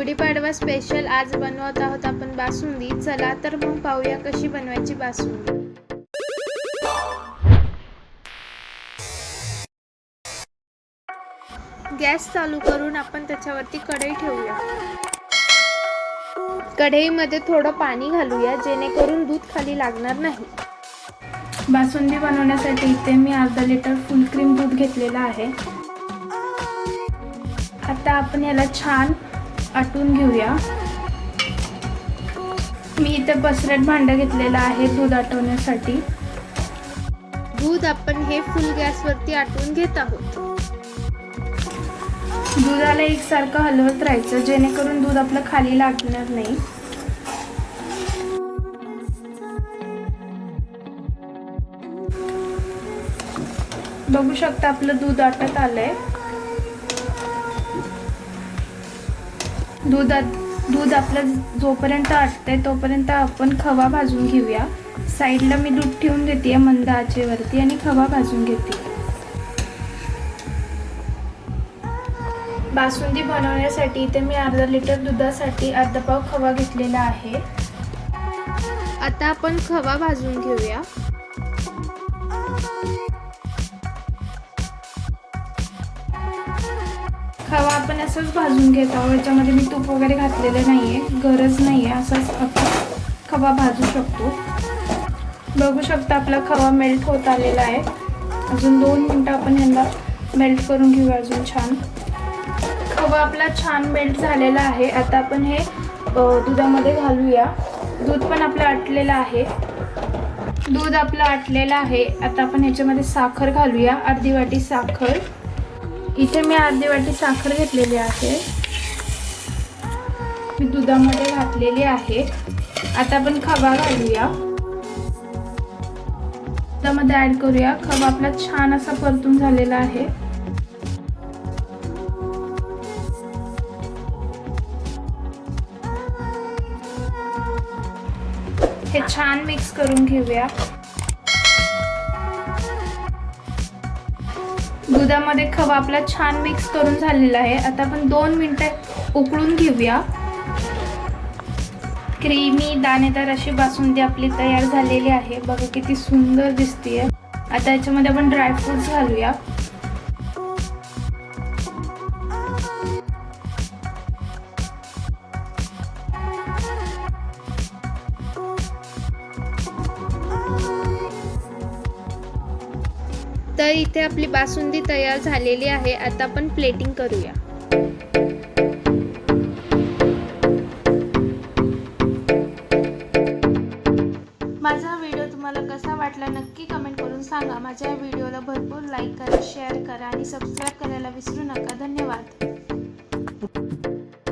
Gudi Padwa special आज बनवत आहोत आपण बासुंदी. चला तर मग पाहूया कशी बनवायची बासुंदी. गॅस चालू करून आपण त्याच्यावरती कढई ठेवूया. कढईमध्ये थोडं पाणी घालूया जेणेकरून दूध खाली लागणार नाही. बासुंदी बनवण्यासाठी इथे मी अर्धा लिटर फुल क्रीम दूध घेतलेलं आहे. आता आपण याला छान आटून घेऊया. मी इथे बसरेट भांडं घेतलेलं आहे दूध आटवण्यासाठी. दूध आपण हे फुल गॅसवरती आटवून घेत आहोत. दुधाला एकसारखं हलवत राहायचं जेणेकरून दूध आपलं खाली लागणार नाही. बघू शकता आपलं दूध आटत आलंय. दूध दूध आपलं जोपर्यंत आटतंय तोपर्यंत आपण खवा भाजून घेऊया. साईडला मी दूध ठेवून घेते मंद आचेवरती आणि खवा भाजून घेते. बासुंदी बनवण्यासाठी इथे मी अर्धा लिटर दुधासाठी अर्धा पाव खवा घेतलेला आहे. आता आपण खवा भाजून घेऊया. खवा आपण असंच भाजून घेत आहोत याच्यामध्ये मी तूप वगैरे घातलेलं नाही आहे गरज नाही आहे असंच आपण खवा भाजू शकतो. बघू शकता आपला खवा मेल्ट होत आलेला आहे. अजून दोन मिनटं आपण ह्यांना मेल्ट करून घेऊया अजून छान. खवा आपला छान मेल्ट झालेला आहे. आता आपण हे दुधामध्ये घालूया. दूध पण आपलं आटलेलं आहे. दूध आपलं आटलेलं आहे. आता आपण ह्याच्यामध्ये साखर घालूया. अर्धी वाटी साखर. इथे मी अर्धी वाटी साखर घेतलेली आहे. मी दुधामध्ये घातलेली आहे. आता आपण खवा घालूया. त्यामध्ये ऍड करूया. खवा आपला छान असा परतून झालेला आहे. हे छान मिक्स करून घेऊया. दुधामध्ये खवा आपला छान मिक्स करून झालेला आहे. आता आपण दोन मिनटं उकळून घेऊया. क्रीमी दाणेदार अशी बासुंदी आपली तयार झालेली आहे. बघा किती सुंदर दिसतीये. आता याच्यामध्ये आपण ड्रायफ्रुट्स घालूया. तर इथे आपली बासुंदी तयार झालेली आहे. आता आपण प्लेटिंग करूया. माझा व्हिडिओ तुम्हाला कसा वाटला नक्की कमेंट करून सांगा. माझ्या व्हिडिओला भरपूर लाईक करा शेअर करा आणि सबस्क्राईब करायला विसरू नका. धन्यवाद.